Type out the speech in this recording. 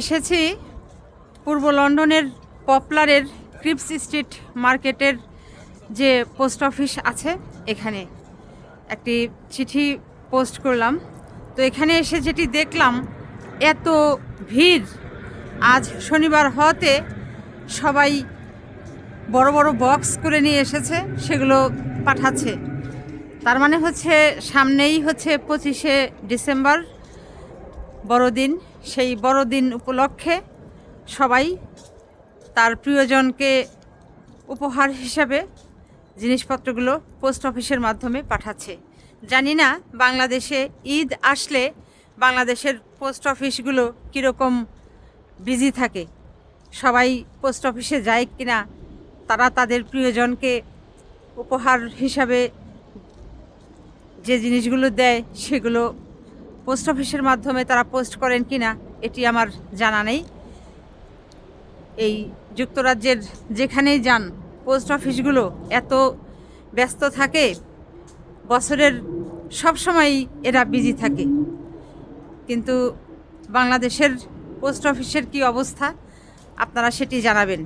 এসেছি পূর্ব লন্ডনের পপলারের Cripps street মার্কেটের যে পোস্ট অফিস আছে, এখানে একটি চিঠি পোস্ট করলাম। তো এখানে এসে যেটি দেখলাম, এত ভিড়। আজ শনিবার হওয়াতে সবাই বড় বড় বক্স করে নিয়ে এসেছে, সেগুলো পাঠাচ্ছে। তার মানে হচ্ছে সামনেই হচ্ছে পঁচিশে ডিসেম্বর। বড়দিন, সেই বড়দিন উপলক্ষে সবাই তার প্রিয়জনকে উপহার হিসাবে জিনিসপত্রগুলো পোস্ট অফিসের মাধ্যমে পাঠাচ্ছে। জানি না বাংলাদেশে ঈদ আসলে বাংলাদেশের পোস্ট অফিসগুলো কীরকম বিজি থাকে। সবাই পোস্ট অফিসে যায় কিনা, তারা তাদের প্রিয়জনকে উপহার হিসাবে যে জিনিসগুলো দেয় সেগুলো পোস্ট অফিসের মাধ্যমে তারা পোস্ট করেন কি না এটি আমার জানা নেই। এই যুক্তরাজ্যের যেখানেই যান, পোস্ট অফিসগুলো এত ব্যস্ত থাকে, বছরের সব সময় এরা বিজি থাকে। কিন্তু বাংলাদেশের পোস্ট অফিসের কি অবস্থা, আপনারা সেটি জানাবেন।